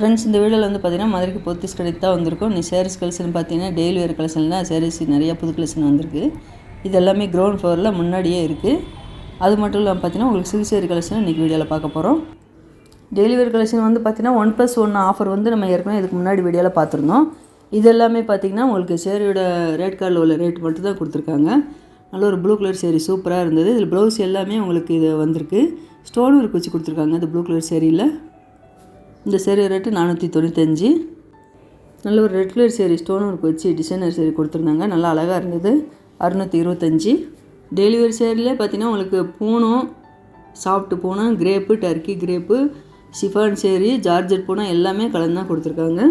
Friends இந்த வீடியோவில் வந்து பார்த்தீங்கன்னா மதுரைக்கு பொத்திஸ் கடைக்கு தான் வந்திருக்கோம். நீ சேரீஸ் கலெக்ஷன் பார்த்தீங்கன்னா டெய்லி வேறு கலெக்ஷன் தான் நிறையா புது கலெக்ஷன் வந்திருக்கு. இது எல்லாமே கிரவுண்ட் ஃப்ளோரில் முன்னாடியே இருக்குது அது மட்டும் இல்லாமல் பார்த்தீங்கன்னா உங்களுக்கு சில்க் சேரி கலெக்ஷன் இன்றைக்கி வீடியோவில் பார்க்க போகிறோம் டெய்லி வேர் கலெக்ஷன் வந்து பார்த்திங்கன்னா ஒன் ப்ளஸ் ஒன் ஆஃபர் வந்து நம்ம ஏற்கனவே இதுக்கு முன்னாடி வீடியோவில் பார்த்துருந்தோம். இது எல்லாமே பார்த்தீங்கன்னா உங்களுக்கு சேரீயோட ரேட் கார்டில் உள்ள ரேட் மட்டும் தான் கொடுத்துருக்காங்க. நல்ல ஒரு ப்ளூ கலர் சேரீ சூப்பராக இருந்தது. இதில் ப்ளவுஸ் எல்லாமே உங்களுக்கு இது வந்திருக்கு. ஸ்டோன் ஒர்க் வச்சு கொடுத்துருக்காங்க இந்த ப்ளூ கலர் சேரீயில் இந்த சேரீ ரேட்டு நானூற்றி தொண்ணூத்தஞ்சு. நல்ல ஒரு red colour saree stone work வச்சு டிசைனர் சேரீ கொடுத்துருந்தாங்க. நல்லா அழகாக இருந்தது. அறுநூற்றி இருபத்தஞ்சி. டெலிவரி சேரீலே பார்த்தீங்கன்னா உங்களுக்கு Poonam soft Poonam crepe Turkey crepe chiffon saree georgette Poonam எல்லாமே கலந்து தான் கொடுத்துருக்காங்க.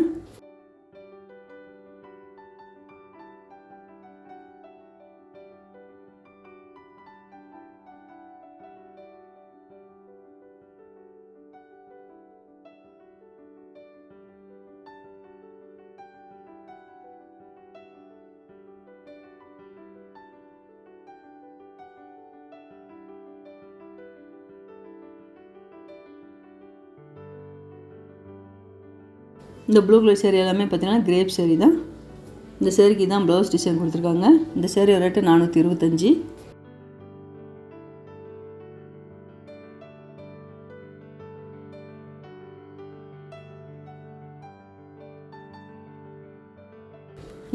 இந்த ப்ளூ கலர் சேரீ எல்லாமே பார்த்தீங்கன்னா கிரேப் சேரீ தான். இந்த சேரீக்கு தான் ப்ளவுஸ் டிசைன் கொடுத்துருக்காங்க. இந்த சேரீ ரேட்டு நானூற்றி இருபத்தஞ்சி.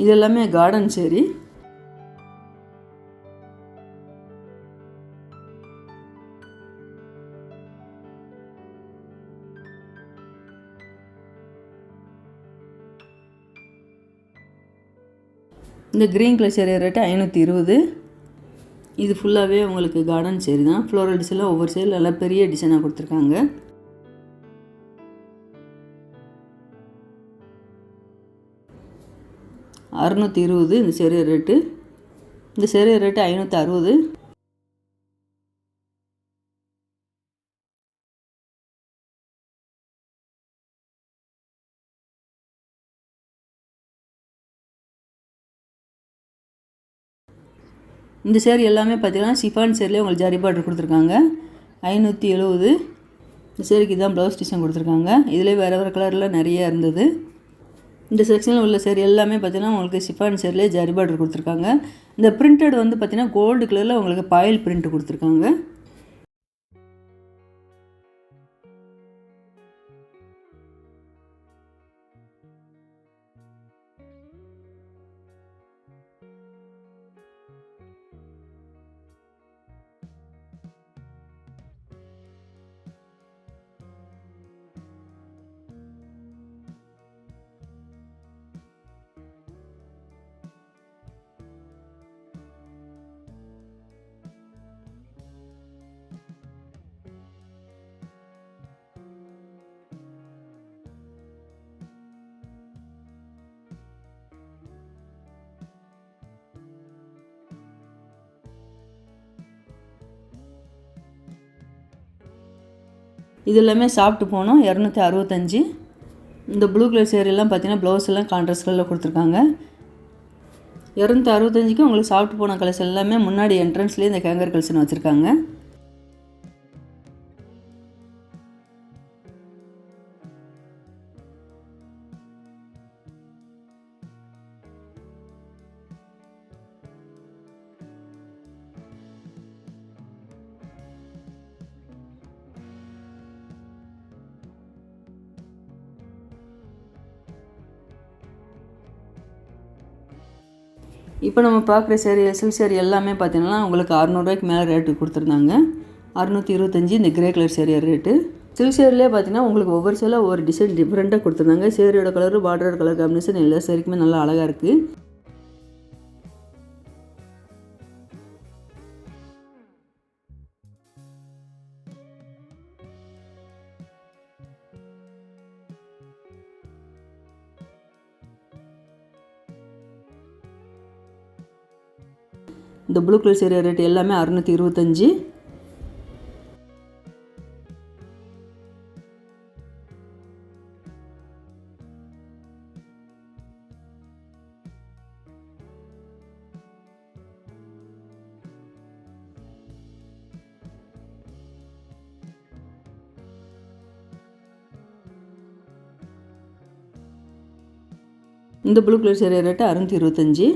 இது எல்லாமே கார்டன் சேரீ இந்த க்ரீன் கலர் சேரீ ரேட்டு ஐநூற்றி இருபது. இது ஃபுல்லாகவே உங்களுக்கு கார்டன் சேரீ தான். ஃப்ளோரல் டிசைனில் ஒவ்வொரு சேரில் நல்லா பெரிய டிசைனாக கொடுத்துருக்காங்க. அறுநூற்றி இருபது இந்த சேரீ ரேட்டு இந்த சேரீ ரேட்டு ஐநூற்றி அறுபது. இந்த சேரீ எல்லாமே பார்த்தீங்கன்னா சிஃபான் சேரிலே உங்களுக்கு ஜரி பார்டர் கொடுத்துருக்காங்க. ஐநூற்றி எழுபது இந்த சேரீக்கு தான் ப்ளவுஸ் டிசைன் கொடுத்துருக்காங்க. இதிலே வேறு வேறு கலரில் நிறைய இருந்தது. இந்த செக்ஷனில் உள்ள சேரீ எல்லாமே பார்த்தீங்கன்னா உங்களுக்கு சிஃபான் சேரிலே ஜரி பார்டர் கொடுத்துருக்காங்க. இந்த பிரிண்டட் வந்து பார்த்திங்கன்னா கோல்டு கலரில் உங்களுக்கு பாயில் பிரிண்ட் கொடுத்துருக்காங்க. இது எல்லாமே சாப்பிட்டு போனோம். இரநூத்தி அறுபத்தஞ்சி. இந்த ப்ளூ கலர் சேரீலாம் பார்த்தீங்கன்னா ப்ளவுஸ் எல்லாம் கான்ட்ராஸ்ட் கலரில் கொடுத்துருக்காங்க. இரநூத்தி அறுபத்தஞ்சிக்கு உங்களுக்கு சாப்பிட்டு போன கலர்ஸ் எல்லாமே முன்னாடி என்ட்ரன்ஸ்லேயே இந்த கேங்கர் கலெக்ஷன் வச்சுருக்காங்க. இப்போ நம்ம பார்க்குற சேரீ எஸ்எல் சேரீ எல்லாமே பார்த்தீங்கன்னா உங்களுக்கு அறநூறுவாய்க்கு மேலே ரேட்டு கொடுத்துருந்தாங்க. அறநூற்றி இருபத்தஞ்சி இந்த கிரே கலர் சேரீ ரேட்டு சில் சேரீலே பார்த்தீங்கன்னா உங்களுக்கு ஒவ்வொரு சேலாக ஒவ்வொரு டிசைன் டிஃப்ரெண்ட்டாக கொடுத்துருந்தாங்க. சேரியோட கலரு பார்டரோட கலர் காம்பினேஷன் எல்லா சேரீக்குமே நல்லா அழகாக இருக்குது இந்த ப்ளூ கலர் சேரீ ரேட் எல்லாமே அறுநூற்றி இருபத்தஞ்சி. இந்த ப்ளூ கலர் சேரீ ரேட்டு அறுநூற்றி இருபத்தஞ்சி.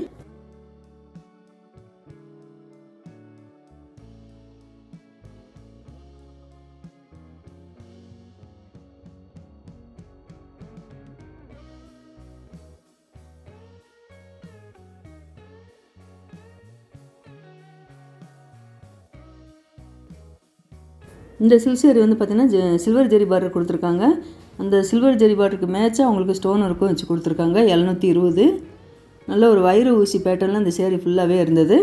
இந்த சில்க் வந்து பார்த்திங்கன்னா சில்வர் ஜெரி பார்டர் கொடுத்துருக்காங்க. அந்த சில்வர் ஜெரி பார்டருக்கு மேட்சாக அவங்களுக்கு ஸ்டோன் ஒர்க்கும் வச்சு கொடுத்துருக்காங்க. எழுநூற்றி இருபது. நல்ல ஒரு வயிறு ஊசி பேட்டர்னில் அந்த சேரீ ஃபுல்லாகவே இருந்தது.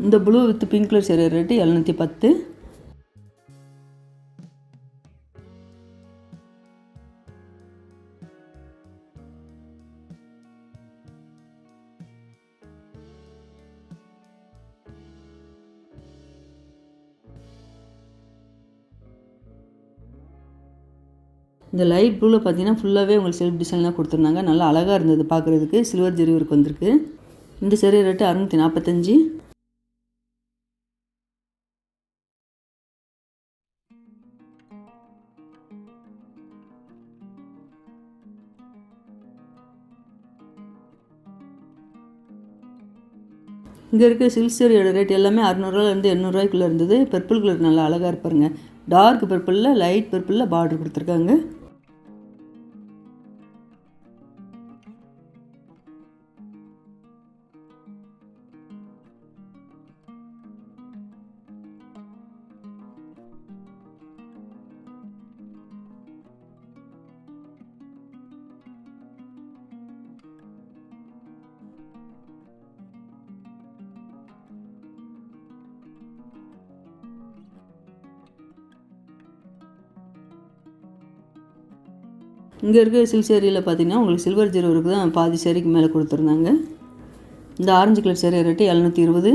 இந்த blue with pink colour saree rate எழுநூற்றி பத்து. இந்த லைட் ப்ளூவில் பார்த்தீங்கன்னா ஃபுல்லாகவே உங்களுக்கு செல்ஃப் டிசைன்லாம் கொடுத்துருந்தாங்க. நல்லா அழகாக இருந்தது பார்க்குறதுக்கு சில்வர் ஜெரி ஒர்க் வந்திருக்கு. இந்த சேரீ ரேட்டு அறுநூற்றி நாற்பத்தஞ்சி இங்கே இருக்க சில்க் சேரீயோட ரேட் எல்லாமே அறநூறுவாலேருந்து எண்ணூறுரூவாய்க்குள்ளே இருந்தது. பர்பிள் கலர் நல்லா அழகாக இருப்பாருங்க டார்க் பர்பிளில் லைட் பர்பிளில் பார்டர் கொடுத்துருக்காங்க. இங்கே இருக்க சில்க் சேரீயில் பார்த்தீங்கன்னா உங்களுக்கு சில்வர் ஜீரோருக்கு தான் பாதி சேரீக்கு மேலே கொடுத்துருந்தாங்க. இந்த ஆரஞ்சு கலர் சேரீ ரேட்டு எழுநூற்றி இருபது.